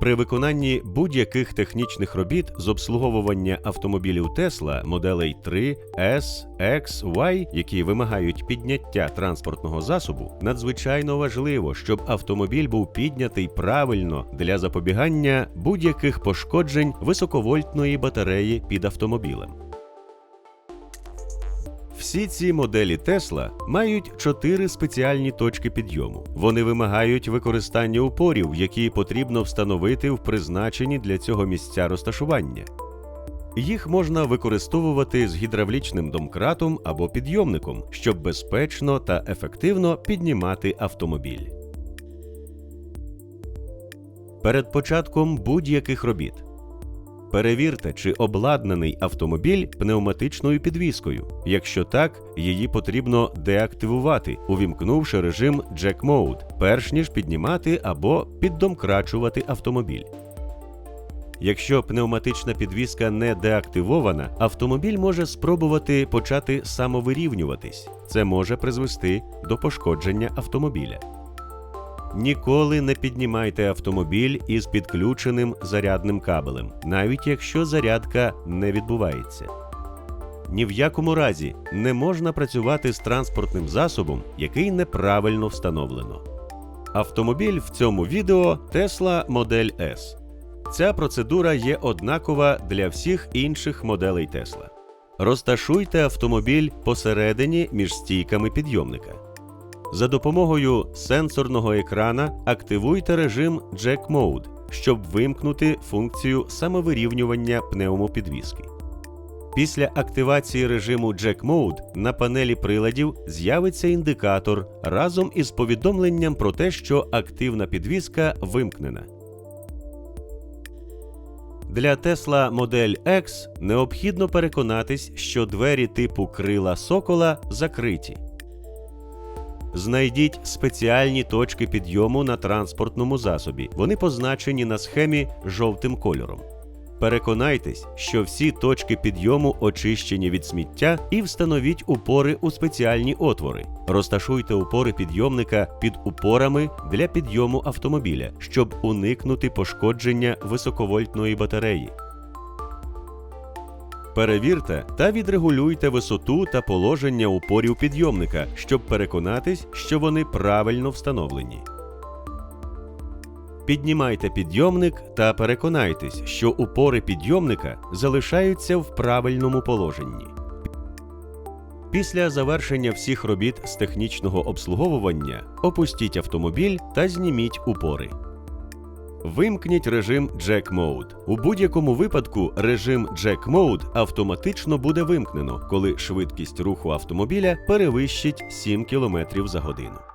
При виконанні будь-яких технічних робіт з обслуговування автомобілів Тесла моделей 3, S, X, Y, які вимагають підняття транспортного засобу, надзвичайно важливо, щоб автомобіль був піднятий правильно для запобігання будь-яких пошкоджень високовольтної батареї під автомобілем. Всі ці моделі Тесла мають чотири спеціальні точки підйому. Вони вимагають використання упорів, які потрібно встановити в призначені для цього місця розташування. Їх можна використовувати з гідравлічним домкратом або підйомником, щоб безпечно та ефективно піднімати автомобіль. Перед початком будь-яких робіт Перевірте, чи обладнаний автомобіль пневматичною підвіскою. Якщо так, її потрібно деактивувати, увімкнувши режим Jack Mode, перш ніж піднімати або піддомкрачувати автомобіль. Якщо пневматична підвіска не деактивована, автомобіль може спробувати почати самовирівнюватись. Це може призвести до пошкодження автомобіля. Ніколи не піднімайте автомобіль із підключеним зарядним кабелем, навіть якщо зарядка не відбувається. Ні в якому разі не можна працювати з транспортним засобом, який неправильно встановлено. Автомобіль в цьому відео Tesla Model S. Ця процедура є однакова для всіх інших моделей Tesla. Розташуйте автомобіль посередині між стійками підйомника. За допомогою сенсорного екрана активуйте режим Jack Mode, щоб вимкнути функцію самовирівнювання пневмопідвіски. Після активації режиму Jack Mode на панелі приладів з'явиться індикатор разом із повідомленням про те, що активна підвіска вимкнена. Для Tesla Model X необхідно переконатись, що двері типу крила сокола закриті. Знайдіть спеціальні точки підйому на транспортному засобі. Вони позначені на схемі жовтим кольором. Переконайтесь, що всі точки підйому очищені від сміття і встановіть упори у спеціальні отвори. Розташуйте упори підйомника під упорами для підйому автомобіля, щоб уникнути пошкодження високовольтної батареї. Перевірте та відрегулюйте висоту та положення упорів підйомника, щоб переконатись, що вони правильно встановлені. Піднімайте підйомник та переконайтесь, що упори підйомника залишаються в правильному положенні. Після завершення всіх робіт з технічного обслуговування опустіть автомобіль та зніміть упори. Вимкніть режим Jack Mode. У будь-якому випадку режим Jack Mode автоматично буде вимкнено, коли швидкість руху автомобіля перевищить 7 км за годину.